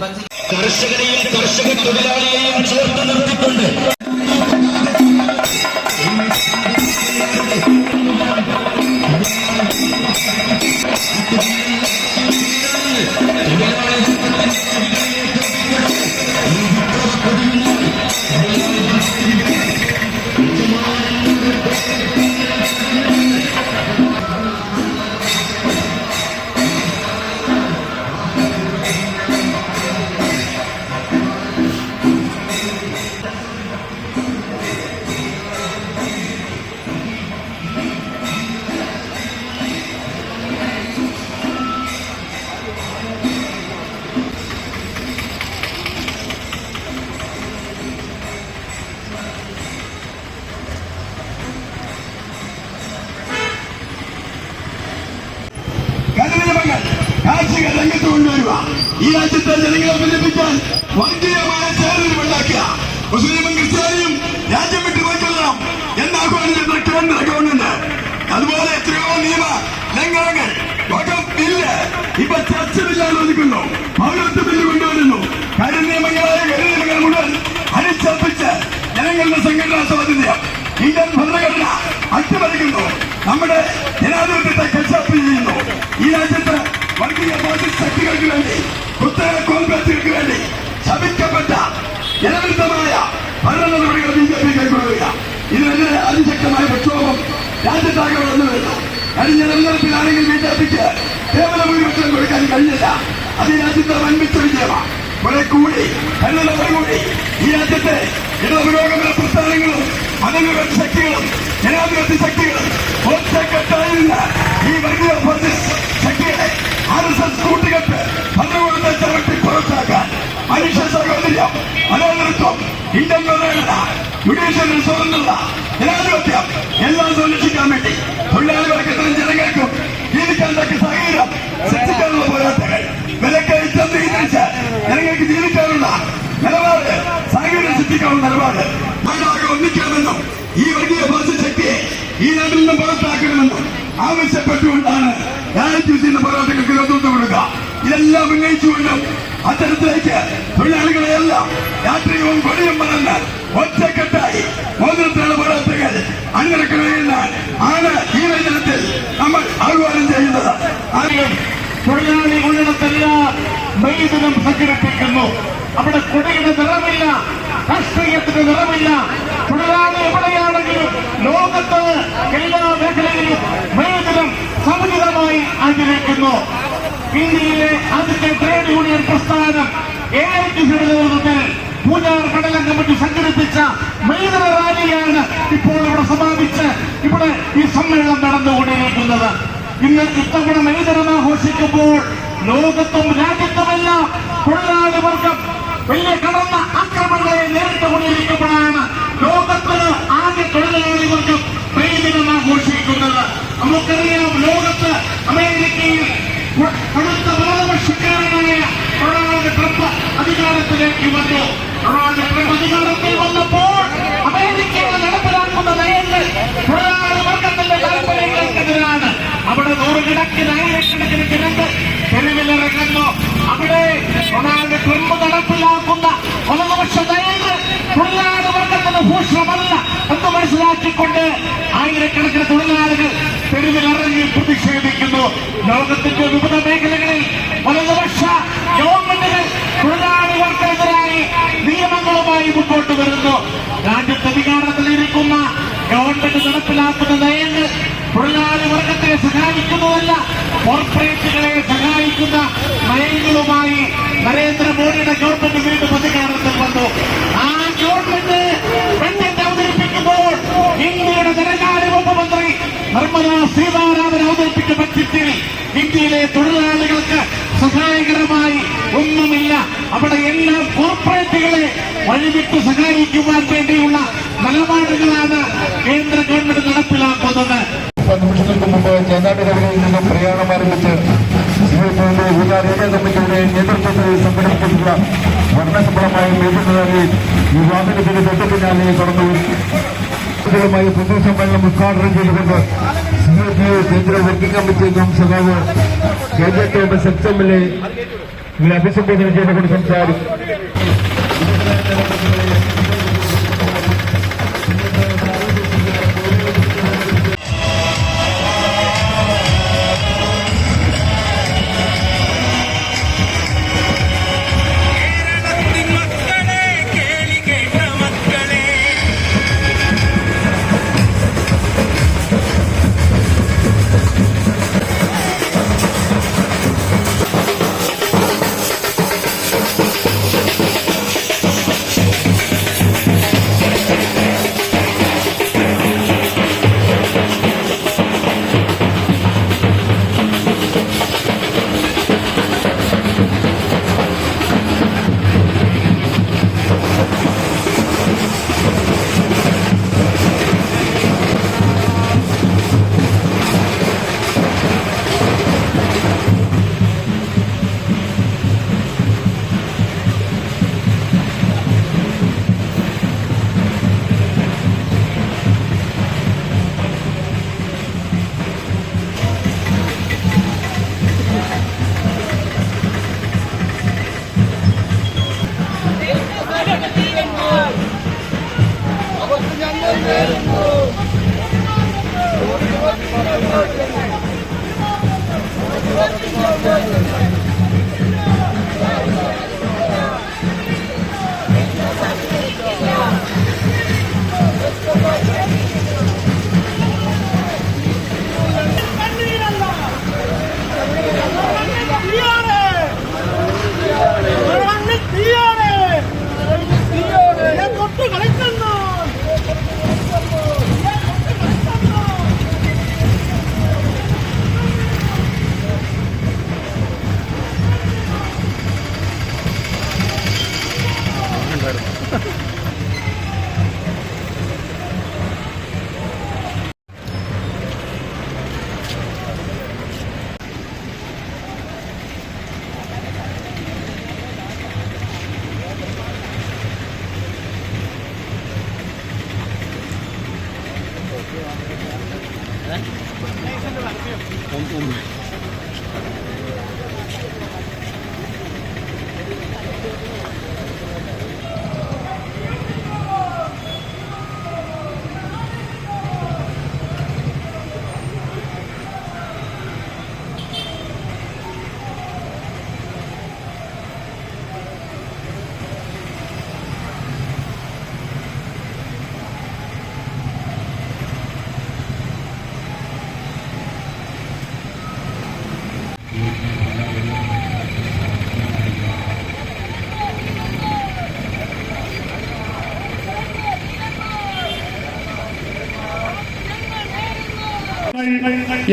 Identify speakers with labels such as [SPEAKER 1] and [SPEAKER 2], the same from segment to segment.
[SPEAKER 1] കർഷകരെയും കർഷക തൊഴിലാളിയെയും ചേർത്ത് നിർത്തിക്കൊണ്ട്
[SPEAKER 2] രംഗത്ത് കൊണ്ടുവരിക. ഈ രാജ്യത്തെ ജനങ്ങളെ ഭിന്നിപ്പിക്കാൻ വർഗീയമായ ചേരലുണ്ടാക്കുക മുസ്ലിമും ക്രിസ്ത്യാനിയും രാജ്യം വിട്ടു പോയിക്കൊള്ളണം എന്നാഹ്വാനം ചെയ്ത കേന്ദ്ര ഗവൺമെന്റ് അതുപോലെ എത്രയോ നിയമ ലംഘനങ്ങൾ ഇല്ല. ഇപ്പൊ ചർച്ചയില്ലാതെ ബില്ല് പൗരത്വ ബില്ല് കൊണ്ടുവരുന്നു. കരുനിയമങ്ങളായ കരുനിയമങ്ങൾ മുഴുവൻ അടിച്ചേൽപ്പിച്ച് ജനങ്ങളുടെ സംഘടനാ സ്വാതന്ത്ര്യം ഇന്ത്യൻ ഭരണഘടന അട്ടിമറിക്കുന്നു. നമ്മുടെ ജനാധിപത്യത്തെ കശാപ്പ് ചെയ്യുന്നു. ഈ രാജ്യത്ത് വർഗീയ ഫാസിസ്റ്റ് ശക്തികൾക്ക് വേണ്ടി കുത്തക കോൺഗ്രസുകൾക്ക് വേണ്ടി ശപിക്കപ്പെട്ട ജനവിരുദ്ധമായ ഭരണ നടപടികൾ ബി ജെ പി കൈക്കൊള്ളുക ഇതിനെതിരെ അതിശക്തമായ പ്രക്ഷോഭം രാജ്യത്താകെ വളർന്നു വരുന്നു. കഴിഞ്ഞ തെരഞ്ഞെടുപ്പിലാണെങ്കിൽ ബി ജെ പിക്ക് കേവല ഭൂരിപക്ഷം കൊടുക്കാൻ കഴിഞ്ഞില്ല. അത് രാജ്യത്തെ വൻപിച്ച വിജയമാണ്. കുറെ കൂടി കണ്ണുള്ളവർ കൂടി ഈ രാജ്യത്തെ ഇടപുരോഗമന പ്രസ്ഥാനങ്ങളും മതവിപക്ഷ ശക്തികളും ജനാധിപത്യ ശക്തികളും ഒറ്റക്കെട്ടായിരുന്ന ഈ വർഗീയ ശക്തികളെ ആർ എസ് എസ് കൂട്ടുകെട്ട് ഭരണകൂടത്തെ ചവിട്ടി പുറത്താക്കാൻ മനുഷ്യ സഹോദര്യം മനോനൃത്വം ഇന്ത്യൻ ഭരണഘടന ജുഡീഷ്യൽ സ്വതന്ത്രത ജനാധിപത്യം എല്ലാം സംരക്ഷിക്കാൻ വേണ്ടി തൊഴിലാളി വർഗത്തിനും ജനങ്ങൾക്കും ജീവിക്കാൻ തക്ക സാഹചര്യം സൃഷ്ടിക്കാനുള്ള പോരാട്ടങ്ങൾ വിലക്കയറ്റം നിയന്ത്രിച്ച് ജനങ്ങൾക്ക് ജീവിക്കാനുള്ള നിലപാട് സാഹചര്യം സൃഷ്ടിക്കാനുള്ള ഈ വർഗീയ ഭാഷ ശക്തിയെ ഈ നാട്ടിൽ നിന്നും പുറത്താക്കണമെന്നും ആവശ്യപ്പെട്ടുകൊണ്ടാണ് രാജ്യത്ത് ചെയ്യുന്ന പോരാട്ടങ്ങൾക്ക് നേതൃത്വം കൊടുക്കുക ഇതെല്ലാം ഉന്നയിച്ചുകൊണ്ട് അത്തരത്തിലേക്ക് തൊഴിലാളികളെയെല്ലാം രാത്രിയും കൊടിയും മറന്ന് ഒറ്റക്കെട്ടായി മോതിരത്തിലുള്ള പോരാട്ടങ്ങൾ അണിനിരക്കണമെന്ന് ആണ് ഈ വചനത്തിൽ നമ്മൾ ആഹ്വാനം ചെയ്യുന്നത്. ആരും
[SPEAKER 3] തൊഴിലാളി മെയ് ദിനം സംഘടിപ്പിക്കുന്നു അവിടെ കൊടിയുടെ നിറമില്ല. രാഷ്ട്രീയത്തിന്റെ നിറമില്ല. തൊഴിലാളി എവിടെയാണെങ്കിലും ലോകത്ത് എല്ലാ മേഖലയിലും മേഖലം സമുചിതമായി ആചരിക്കുന്നു ഇന്ത്യയിലെ ആദ്യത്തെ ട്രേഡ് യൂണിയൻ പ്രസ്ഥാനം എ ഐ ടി സിയുടെ നേതൃത്വത്തിൽ പൂജാർ കടലം കമ്മിറ്റി സംഘടിപ്പിച്ച മെയ്തന റാലിയാണ് ഇപ്പോൾ ഇവിടെ സമാപിച്ച് ഇവിടെ ഈ സമ്മേളനം നടന്നുകൊണ്ടിരിക്കുന്നത് ഇന്ന് ഇത്തവണ മെയ്തനം ആഘോഷിക്കുമ്പോൾ ലോകത്തും രാജ്യത്തുമെല്ലാം തൊഴിലാളി വർഗം വലിയ കടന്ന ആക്രമണങ്ങളെ നേരിട്ടുകൊണ്ടിരിക്കുമ്പോഴാണ് ലോകത്തിന് ആകെ തൊഴിലാളി വർഗം മെയ്ദിനം ആഘോഷിക്കുന്നത് നമുക്കറിയാം ലോകത്ത് അമേരിക്കയിൽ കടുത്ത വലതുപക്ഷക്കാരനായ ഡൊണാൾഡ് ട്രംപ് അധികാരത്തിലേക്ക് വന്നു ഡൊണാൾഡ് ട്രംപ് അധികാരത്തിൽ വന്നപ്പോൾ അമേരിക്കയിൽ നടപ്പിലാക്കുന്ന നയങ്ങൾ തൊഴിലാളി വർഗത്തിന്റെ താല്പര്യങ്ങൾക്കെതിരാണ് അവിടെ ആയിരക്കണക്കിന് ജനങ്ങൾ തെരുവിലിറങ്ങുന്നു അവിടെ ഡൊണാൾഡ് ട്രംപ് നടപ്പിലാക്കുന്ന വലതുപക്ഷ നയങ്ങൾ തൊഴിലാളി വർഗത്തിന് ഭൂഷണമല്ല എന്ന് മനസ്സിലാക്കിക്കൊണ്ട് ആയിരക്കണക്കിന് തൊഴിലാളികൾ തെരുവിലിറങ്ങി പ്രതിഷേധിക്കുന്നു. ലോകത്തിന്റെ വിവിധ മേഖലകളിൽ വലതുപക്ഷ ഗവൺമെന്റുകൾ തൊഴിലാളികൾക്കെതിരായി നിയമങ്ങളുമായി മുന്നോട്ട് വരുന്നു. രാജ്യത്ത് അധികാരത്തിലിരിക്കുന്ന ഗവൺമെന്റ് നടപ്പിലാക്കുന്ന നയങ്ങൾ തൊഴിലാളി വർഗത്തെ സഹായിക്കുന്നതല്ല കോർപ്പറേറ്റുകളെ സഹായിക്കുന്ന നയങ്ങളുമായി നരേന്ദ്രമോദിയുടെ ഗവൺമെന്റ് വീണ്ടും അധികാരത്തിൽ വന്നു. ആ ഗവൺമെന്റ് ബഡ്ജറ്റ് അവതരിപ്പിക്കുമ്പോൾ ഇന്ത്യയുടെ ധനകാര്യ വകുപ്പ് മന്ത്രി നിർമ്മലാ സീതാരാമൻ അവതരിപ്പിച്ച ബഡ്ജറ്റിൽ ഇന്ത്യയിലെ തൊഴിലാളികൾക്ക് സഹായകരമായി ഒന്നുമില്ല. അവിടെ എല്ലാം കോർപ്പറേറ്റുകളെ വഴിവിട്ട് സഹായിക്കുവാൻ വേണ്ടിയുള്ള നിലപാടുകളാണ് കേന്ദ്ര ഗവൺമെന്റ് നടപ്പിലാക്കുന്നത്.
[SPEAKER 4] നിമിഷങ്ങൾക്ക് മുമ്പ് ചേന്നാട്ടുകരയിൽ നിന്നും പ്രയാണം ആരംഭിച്ച് ഊരാർ ഏരിയ കമ്മിറ്റിയുടെ നേതൃത്വത്തിൽ സംഘടിപ്പിച്ചിട്ടുള്ള വർണശമ്പളമായ ഈ വാഹനത്തിന് തൊട്ടു പിന്നാലെ കടന്നു. ുമായി പൊതുസമ്മേളനം ഉദ്ഘാടനം ചെയ്തുകൊണ്ട് സി ഐ കേന്ദ്ര വർക്കിംഗ് കമ്മിറ്റി അംഗം സഖാവ് K J Thomas ex M L അഭിസംബോധന ചെയ്തുകൊണ്ട് സംസാരിച്ചു
[SPEAKER 5] Amen.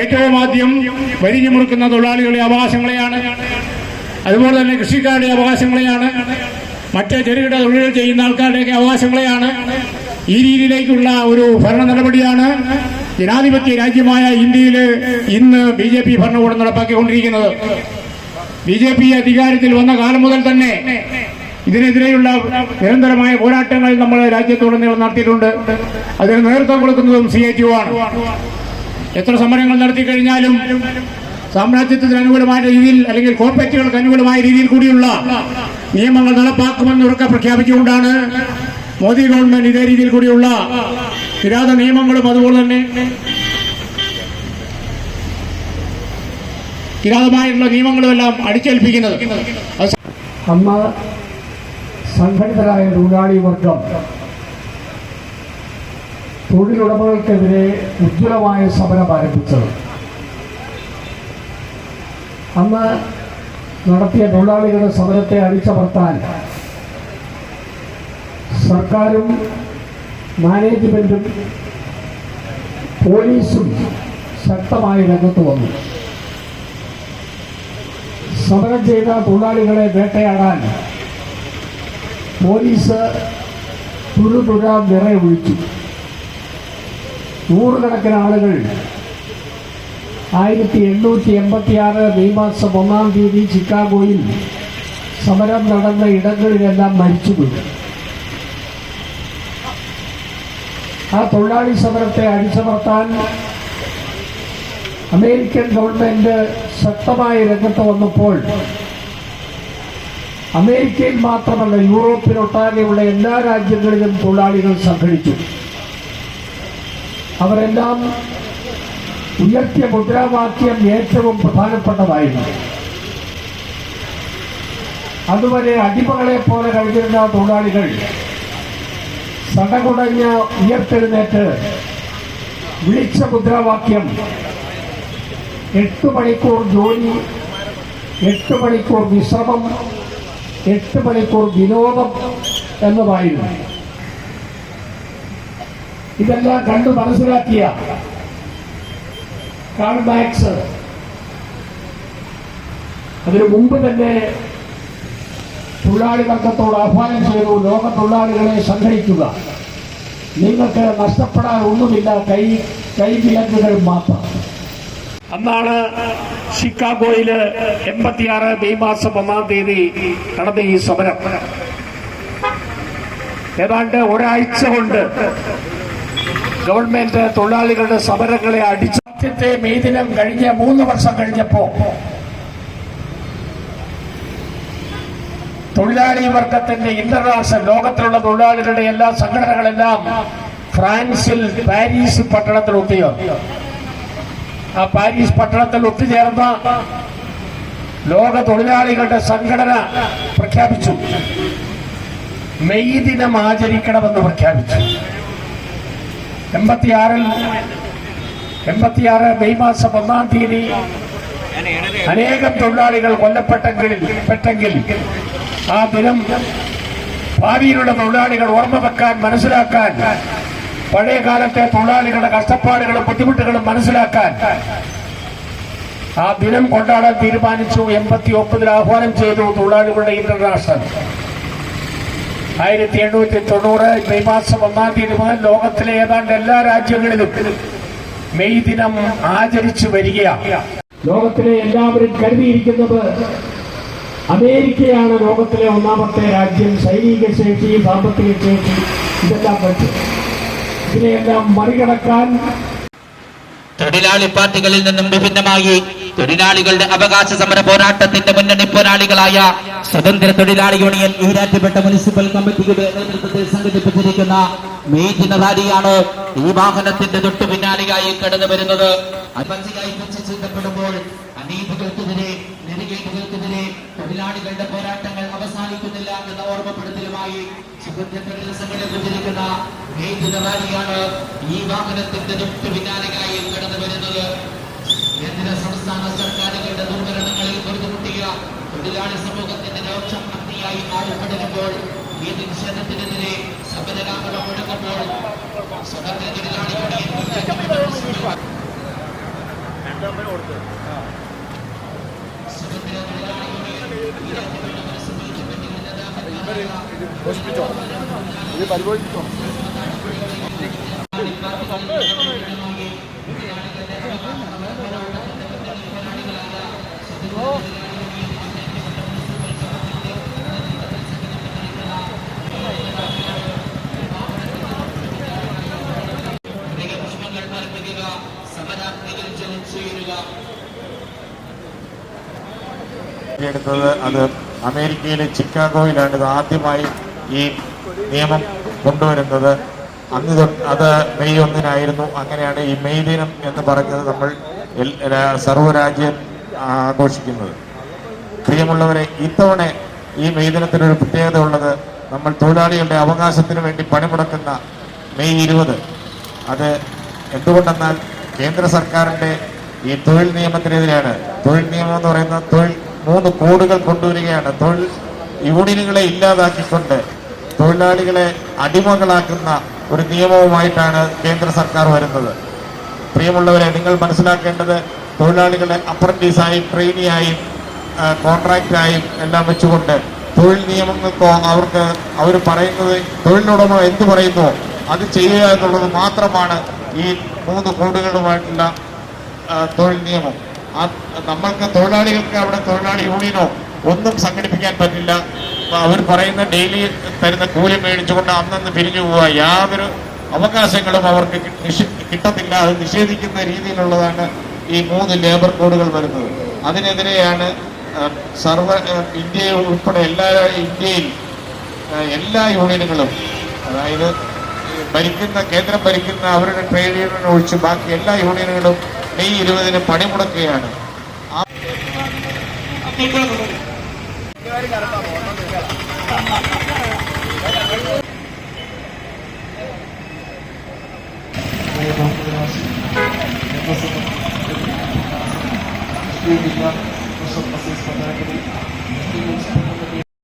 [SPEAKER 6] ഏറ്റവും ആദ്യം വരിഞ്ഞു മുറുക്കുന്ന തൊഴിലാളികളുടെ അവകാശങ്ങളെയാണ്. അതുപോലെ തന്നെ കൃഷിക്കാരുടെ അവകാശങ്ങളെയാണ്. മറ്റ് ചെറുകിട തൊഴിലുകൾ ചെയ്യുന്ന ആൾക്കാരുടെയൊക്കെ അവകാശങ്ങളെയാണ്. ഈ രീതിയിലേക്കുള്ള ഒരു ഭരണ നടപടിയാണ് ജനാധിപത്യ രാജ്യമായ ഇന്ത്യയിൽ ഇന്ന് ബി ജെ പി ഭരണകൂടം നടപ്പാക്കിക്കൊണ്ടിരിക്കുന്നത്. ബി ജെ പി അധികാരത്തിൽ വന്ന കാലം മുതൽ തന്നെ ഇതിനെതിരെയുള്ള നിരന്തരമായ പോരാട്ടങ്ങൾ നമ്മൾ രാജ്യത്തോടെ നടത്തിയിട്ടുണ്ട്. അതിന് നേതൃത്വം കൊടുക്കുന്നതും സി എച്ച് ആണ്. എത്ര സമരങ്ങൾ നടത്തി കഴിഞ്ഞാലും സാമ്രാജ്യത്തിന് അനുകൂലമായ രീതിയിൽ അല്ലെങ്കിൽ കോർപ്പറേറ്റുകൾക്ക് അനുകൂലമായ രീതിയിൽ കൂടിയുള്ള നിയമങ്ങൾ നടപ്പാക്കുമെന്ന് ഉറക്കെ പ്രഖ്യാപിച്ചുകൊണ്ടാണ് മോദി ഗവൺമെന്റ് ഇതേ രീതിയിൽ കൂടിയുള്ള കിരാത നിയമങ്ങളും അതുപോലെ തന്നെ കിരാതമായിട്ടുള്ള നിയമങ്ങളുമെല്ലാം അടിച്ചേൽപ്പിക്കുന്നത്.
[SPEAKER 7] അമ്മ സംഘടിതരായ തൊഴിലാളി വർഗം തൊഴിലുടമകൾക്കെതിരെ ഉജ്ജ്വലമായ സമരം ആരംഭിച്ചത്. അന്ന് നടത്തിയ തൊഴിലാളികളുടെ സമരത്തെ അടിച്ചമർത്താൻ സർക്കാരും മാനേജ്മെന്റും പോലീസും ശക്തമായി രംഗത്ത് വന്നു. സമരം ചെയ്ത തൊഴിലാളികളെ വേട്ടയാടാൻ പോലീസ് തുരുതുരാ നിറയൊഴിച്ചു. നൂറുകണക്കിന് ആളുകൾ ആയിരത്തി എണ്ണൂറ്റി എൺപത്തി ആറ് മെയ് മാസം ഒന്നാം തീയതി ചിക്കാഗോയിൽ സമരം നടന്ന ഇടങ്ങളിലെല്ലാം മരിച്ചുപോയി. ആ തൊഴിലാളി സമരത്തെ അടിച്ചമർത്താൻ അമേരിക്കൻ ഗവൺമെന്റ് ശക്തമായ രംഗത്ത് വന്നപ്പോൾ അമേരിക്കയിൽ മാത്രമല്ല യൂറോപ്പിലൊട്ടാകെയുള്ള എല്ലാ രാജ്യങ്ങളിലും തൊഴിലാളികൾ സംഘടിച്ചു. അവരെല്ലാം ഉയർത്തിയ മുദ്രാവാക്യം ഏറ്റവും പ്രധാനപ്പെട്ടതായിരുന്നു. അതുവരെ അടിമകളെ പോലെ കഴിഞ്ഞിരുന്ന തൊഴിലാളികൾ സടകുടഞ്ഞ ഉയർത്തെഴുന്നേറ്റ് വിളിച്ച മുദ്രാവാക്യം എട്ട് മണിക്കൂർ ജോലി എട്ട് മണിക്കൂർ വിശ്രമം എട്ട് മണിക്കൂർ വിനോദം എന്നതായിരുന്നു. ഇതെല്ലാം കണ്ടു മനസ്സിലാക്കിയ കാൾ മാക്സ് അതിനു മുമ്പ് തന്നെ തൊഴിലാളി വർഗത്തോട് ആഹ്വാനം ചെയ്തു ലോക തൊഴിലാളികളെ സംഘടിക്കുക. നിങ്ങൾക്ക് നഷ്ടപ്പെടാൻ ഒന്നുമില്ല കൈ കൈവിലങ്ങുകൾ മാത്രം. അന്നാണ് ഷിക്കാഗോയിൽ എൺപത്തിയാറ് മെയ് മാസം ഒന്നാം തീയതി നടന്ന ഈ സമരം. ഏതാണ്ട് ഒരാഴ്ച കൊണ്ട് ഗവൺമെന്റ് തൊഴിലാളികളുടെ സമരങ്ങളെ അടിച്ചു ആദ്യത്തെ മെയ് ദിനം കഴിഞ്ഞ മൂന്ന് വർഷം കഴിഞ്ഞപ്പോ തൊഴിലാളി വർഗത്തിന്റെ ഇന്റർനാഷണൽ ലോകത്തിലുള്ള തൊഴിലാളികളുടെ എല്ലാ സംഘടനകളെല്ലാം ഫ്രാൻസിൽ പാരീസ് പട്ടണത്തിൽ ഒത്തുചേർന്നു ആ പാരീസ് പട്ടണത്തിൽ ഒത്തുചേർന്ന ലോക തൊഴിലാളികളുടെ സംഘടന പ്രഖ്യാപിച്ചു. മെയ് ദിനം ആചരിക്കണമെന്ന് പ്രഖ്യാപിച്ചു. എൺപത്തിയാറിൽ എൺപത്തിയാറ് മെയ് മാസം ഒന്നാം തീയതി അനേകം തൊഴിലാളികൾ കൊല്ലപ്പെട്ടെങ്കിൽ പെട്ടെങ്കിൽ ആ ദിനം ഭാവിയിലുള്ള തൊഴിലാളികൾ ഓർമ്മ വെക്കാൻ മനസ്സിലാക്കാൻ പഴയ കാലത്തെ തൊഴിലാളികളുടെ കഷ്ടപ്പാടുകളും ബുദ്ധിമുട്ടുകളും മനസ്സിലാക്കാൻ ആ ദിനം കൊണ്ടാടാൻ തീരുമാനിച്ചു. എൺപത്തി ഒമ്പതിൽ ആഹ്വാനം ചെയ്തു തൊഴിലാളികളുടെ ഇന്റർനാഷണൽ. ആയിരത്തി എണ്ണൂറ്റി തൊണ്ണൂറ് മെയ് മാസം ഒന്നാം തീയതി മുതൽ ലോകത്തിലെ ഏതാണ്ട് എല്ലാ രാജ്യങ്ങളിലും മെയ് ദിനം ആചരിച്ചു വരികയാണ്. ലോകത്തിലെ എല്ലാവരും കരുതിയിരിക്കുന്നത് അമേരിക്കയാണ് ലോകത്തിലെ ഒന്നാമത്തെ രാജ്യം. സൈനിക ശേഷി സാമ്പത്തിക ശേഷി ഇതെല്ലാം പറ്റും. ഇതിനെയെല്ലാം മറികടക്കാൻ
[SPEAKER 1] തൊഴിലാളി പാർട്ടികളിൽ നിന്നും വിഭിന്നമായി തൊഴിലാളികളുടെ അവകാശ സമര പോരാട്ടത്തിന്റെ മുന്നണി പോരാളികളായ സ്വതന്ത്ര തൊഴിലാളി യൂണിയൻ ഈരാറ്റുപേട്ട മുനിസിപ്പൽ കമ്മിറ്റിയുടെ നേതൃത്വത്തിൽ സംഘടിപ്പിച്ചിരിക്കുന്ന മെയ് റാലിയാണ് ഈ വാഹനത്തിന്റെ തൊട്ടു പിന്നാലെയായി കടന്നു വരുന്നത്. ചിന്തപ്പെടുമ്പോൾ അനീതികൾക്കെതിരെ നെറികേടുകൾക്കെതിരെ തൊഴിലാളികളുടെ പോരാട്ടങ്ങൾ അവസാനിക്കുന്നില്ല എന്ന ഓർമ്മപ്പെടുത്തലുമായി സുഗന്ധത്തിൽ സംഘടിപ്പിച്ചിരിക്കുന്ന മീറ്റിന റാലിയാണ് ഈ വാഹനത്തിന്റെ തൊട്ടു പിന്നാലെയായി കടന്നു വരുന്നത്. സംസ്ഥാന സർക്കാരുകളുടെ ദുർഭരണങ്ങളിൽ പൊറുതുമുട്ടിയ തൊഴിലാളി സമൂഹത്തിന്റെ രോക്ഷ ഭക്തിയായി ആഴപ്പെടുമ്പോൾ ഈ നിഷേധത്തിനെതിരെ സമരകാമണം മുഴങ്ങുമ്പോൾ സ്വതന്ത്ര തൊഴിലാളി യൂണിയൻ സ്വതന്ത്ര തൊഴിലാളി യൂണിയൻ പുഷ്പങ്ങൾ
[SPEAKER 8] എടുത്തത് അത് അമേരിക്കയിലെ ചിക്കാഗോയിലാണ് ഇത് ആദ്യമായി ഈ നിയമം കൊണ്ടുവരുന്നത്. അന്ന് അത് മെയ് ഒന്നിനായിരുന്നു. അങ്ങനെയാണ് ഈ മെയ് ദിനം എന്ന് പറഞ്ഞത് നമ്മൾ സർവരാജ്യം ആഘോഷിക്കുന്നത്. പ്രിയമുള്ളവരെ ഇത്തവണ ഈ മെയ് ദിനത്തിനൊരു പ്രത്യേകത ഉള്ളത് നമ്മൾ തൊഴിലാളികളുടെ അവകാശത്തിന് വേണ്ടി പണിമുടക്കുന്ന മെയ് ഇരുപത്. അത് എന്തുകൊണ്ടെന്നാൽ കേന്ദ്ര സർക്കാരിന്റെ ഈ തൊഴിൽ നിയമത്തിനെതിരെയാണ്. തൊഴിൽ നിയമം എന്ന് പറയുന്നത് തൊഴിൽ മൂന്ന് കോഡുകൾ കൊണ്ടുവരികയാണ്. തൊഴിൽ യൂണിയനുകളെ ഇല്ലാതാക്കിക്കൊണ്ട് തൊഴിലാളികളെ അടിമകളാക്കുന്ന ഒരു നിയമവുമായിട്ടാണ് കേന്ദ്ര സർക്കാർ വരുന്നത്. പ്രിയമുള്ളവരെ നിങ്ങൾ മനസ്സിലാക്കേണ്ടത് തൊഴിലാളികളെ അപ്രന്റീസായും ട്രെയിനിയായും കോൺട്രാക്റ്റായും എല്ലാം വെച്ചുകൊണ്ട് തൊഴിൽ നിയമങ്ങൾക്കോ അവർക്ക് അവർ പറയുന്നത് തൊഴിലുടമ എന്ത് പറയുന്നോ അത് ചെയ്യുക എന്നുള്ളത് മാത്രമാണ് ഈ മൂന്ന് കോടുകളുമായിട്ടുള്ള തൊഴിൽ നിയമം. നമ്മൾക്ക് തൊഴിലാളികൾക്ക് അവിടെ തൊഴിലാളി യൂണിയനോ ഒന്നും സംഘടിപ്പിക്കാൻ പറ്റില്ല. അവർ പറയുന്ന ഡെയിലി തരുന്ന കൂലി മേടിച്ചുകൊണ്ട് അന്നന്ന് പിരിഞ്ഞു പോവുക. യാതൊരു അവകാശങ്ങളും അവർക്ക് കിട്ടത്തില്ല. അത് നിഷേധിക്കുന്ന രീതിയിലുള്ളതാണ് ഈ മൂന്ന് ലേബർ കോഡുകൾ വരുന്നത്. അതിനെതിരെയാണ് സർവ ഇന്ത്യ ഉൾപ്പെടെ എല്ലാ ഇന്ത്യയിൽ എല്ലാ യൂണിയനുകളും അതായത് ഭരിക്കുന്ന കേന്ദ്രം ഭരിക്കുന്ന അവരുടെ ട്രേഡ് യൂണിയൻ ഒഴിച്ച് ബാക്കി എല്ലാ യൂണിയനുകളും മെയ് ഇരുപതിന് പണിമുടക്കുകയാണ്
[SPEAKER 4] ജില്ലാ